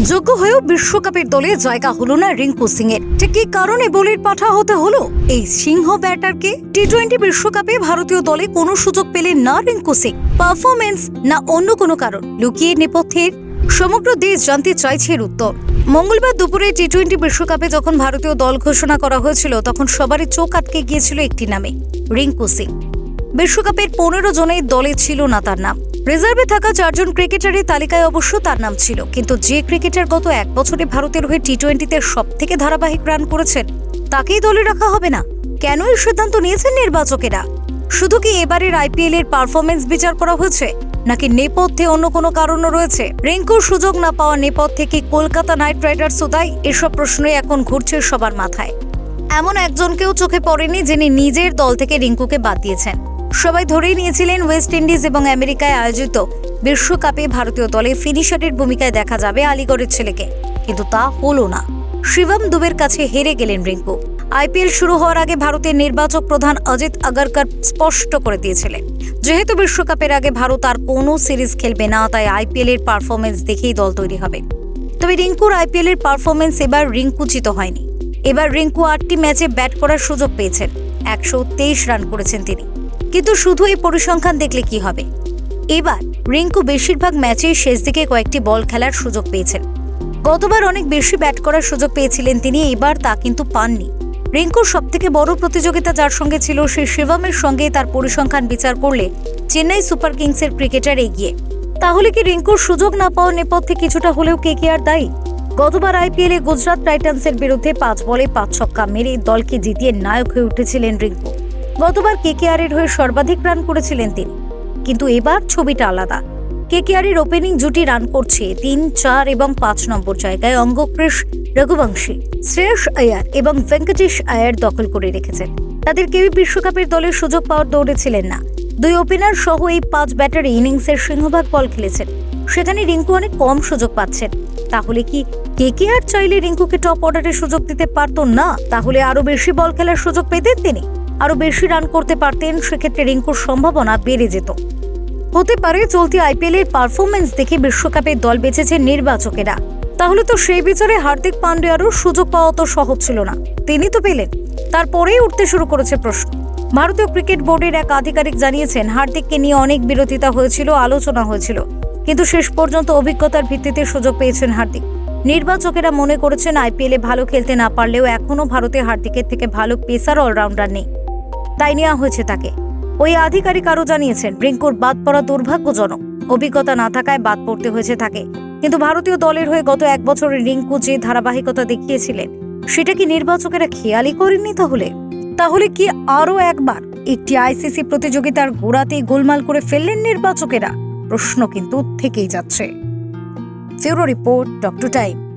যোগ্য হয়েও বিশ্বকাপের দলে জায়গা হলো না রিঙ্কু সিং এর ঠিক কি কারণে বলির পাঠা হতে হলো? এই সিংহ ব্যাটারকে টি টোয়েন্টি বিশ্বকাপে ভারতীয় দলে কোনো সুযোগ পেলেন না রিঙ্কু সিং। পারফরমেন্স না অন্য কোনো কারণ? লুকিয়ে নেপথ্যের সমগ্র দেশ জানতে চাইছে এর উত্তর। মঙ্গলবার দুপুরে টি টোয়েন্টি বিশ্বকাপে যখন ভারতীয় দল ঘোষণা করা হয়েছিল, তখন সবারই চোখ আটকে গিয়েছিল একটি নামে রিঙ্কু সিং। বিশ্বকাপের পনেরো জনের দলে ছিল না তার নাম। রিজার্ভে থাকা চারজন ক্রিকেটারের তালিকায় অবশ্য তার নাম ছিল। কিন্তু যে ক্রিকেটার গত এক বছরে ভারতের হয়ে টি টোয়েন্টিতে সব থেকে ধারাবাহিক রান করেছেন, তাকেই দলে রাখা হবে না। কেন এই সিদ্ধান্ত নিয়েছেন নির্বাচকেরা? শুধু কি এবারের আইপিএল এর পারফরমেন্স বিচার করা হয়েছে, নাকি নেপথ্যে অন্য কোনো কারণও রয়েছে? রিঙ্কুর সুযোগ না পাওয়া নেপথ্যে কি কলকাতা নাইট রাইডার্স তাই এসব প্রশ্নই এখন ঘুরছে সবার মাথায়। এমন একজনকেও চোখে পড়েনি যিনি নিজের দল থেকে রিঙ্কুকে বাদ দিয়েছেন। সবাই ধরেই নিয়েছিলেন ওয়েস্ট ইন্ডিজ এবং আমেরিকায় আয়োজিত বিশ্বকাপে ভারতীয় দলে ফিনিশারের ভূমিকায় দেখা যাবে আলিগড়ের ছেলেকে। কিন্তু তা হলো না। শিবম দুবের কাছে হেরে গেলেন রিঙ্কু। আইপিএল শুরু হওয়ার আগে ভারতের নির্বাচক প্রধান অজিত আগারকর স্পষ্ট করে দিয়েছিলেন, যেহেতু বিশ্বকাপের আগে ভারত আর কোনো সিরিজ খেলবে না, তাই আইপিএল এর পারফরমেন্স দেখেই দল তৈরি হবে। তবে রিঙ্কুর আইপিএল এর পারফরমেন্স এবার রিঙ্কুচিত হয়নি। এবার রিঙ্কু আটটি ম্যাচে ব্যাট করার সুযোগ পেয়েছেন। একশো তেইশ রান করেছেন তিনি। কিন্তু শুধু এই পরিসংখ্যান দেখলে কি হবে? এবার, রিঙ্কু বেশিরভাগ ম্যাচেই শেষ দিকে কয়েকটি বল খেলার সুযোগ পেয়েছেন। গতবার অনেক বেশি ব্যাট করার সুযোগ পেয়েছিলেন তিনি, এবার তা কিন্তু পাননি। রিঙ্কুর সবথেকে বড় প্রতিযোগিতা যার সঙ্গে ছিল সেই শিবমের সঙ্গে তার পরিসংখ্যান বিচার করলে চেন্নাই সুপার কিংসের ক্রিকেটার এগিয়ে। তাহলে কি রিঙ্কুর সুযোগ না পাওয়ার নেপথ্যে কিছুটা হলেও কে কে আর দায়ী? গতবার আইপিএলে গুজরাট টাইটান্সের বিরুদ্ধে পাঁচ বলে পাঁচ ছক্কা মেরে দলকে জিতিয়ে নায়ক হয়ে উঠেছিলেন রিঙ্কু। গতবার কেকেআর এর হয়ে সর্বাধিক রান করেছিলেন তিনি। কিন্তু এবার ছবিটা আলাদা। কেকেআর এর ওপেনিং জুটি রান করছে তিন, চার এবং পাঁচ নম্বর জায়গায় অঙ্গক্রেশ রঘুবংশী। শ্রেয়স আয়ার এবং ভেঙ্কটেশ আয়ার দখল করে রেখেছেন। তাদের কেউই বিশ্বকাপের দলের সুযোগ পাওয়ার দৌড়ে ছিলেন না। দুই ওপেনার সহ এই পাঁচ ব্যাটারি ইনিংসের সিংহভাগ বল খেলেছেন। সেখানে রিঙ্কু অনেক কম সুযোগ পাচ্ছেন। তাহলে কি কেকেআর চাইলে রিঙ্কুকে টপ অর্ডারে সুযোগ দিতে পারতো না? তাহলে আরও বেশি বল খেলার সুযোগ পেতেন তিনি। আরও বেশি রান করতে পারতেন, সেক্ষেত্রে রিঙ্কুর সম্ভাবনা বেড়ে যেত। হতে পারে চলতি আইপিএল এর পারফরমেন্স দেখে বিশ্বকাপের দল বেছেছে নির্বাচকেরা। তাহলে তো সেই বিচারে হার্দিক পান্ডিয়ারও সুযোগ পাওয়া তো সহজ ছিল না। তিনি তো পেলেন। তারপরেই উঠতে শুরু করেছে প্রশ্ন। ভারতীয় ক্রিকেট বোর্ডের এক আধিকারিক জানিয়েছেন, হার্দিককে নিয়ে অনেক বিরোধিতা হয়েছিল, আলোচনা হয়েছিল। কিন্তু শেষ পর্যন্ত অভিজ্ঞতার ভিত্তিতে সুযোগ পেয়েছেন হার্দিক। নির্বাচকেরা মনে করেছেন, আইপিএলে ভালো খেলতে না পারলেও এখনও ভারতে হার্দিকের থেকে ভালো পেসার অলরাউন্ডার নেই। তাই নেওয়া হয়েছে তাকে। ওই আধিকারিক আরও জানিয়েছেন, রিঙ্কুর বাদ পড়া দুর্ভাগ্যজনক। অভিজ্ঞতা না থাকায় বাদ পড়তে হয়েছে তাকে। কিন্তু ভারতীয় দলের হয়ে গত এক বছরে রিঙ্কু যে ধারাবাহিকতা দেখিয়েছিলেন, সেটা কি নির্বাচকেরা খেয়ালই করেননি তাহলে? তাহলে কি আরও একবার একটি আইসিসি প্রতিযোগিতার গোড়াতেই গোলমাল করে ফেললেন নির্বাচকেরা? প্রশ্ন কিন্তু থেকেই যাচ্ছে। ফিউরো রিপোর্ট, ডক্টর টাইম।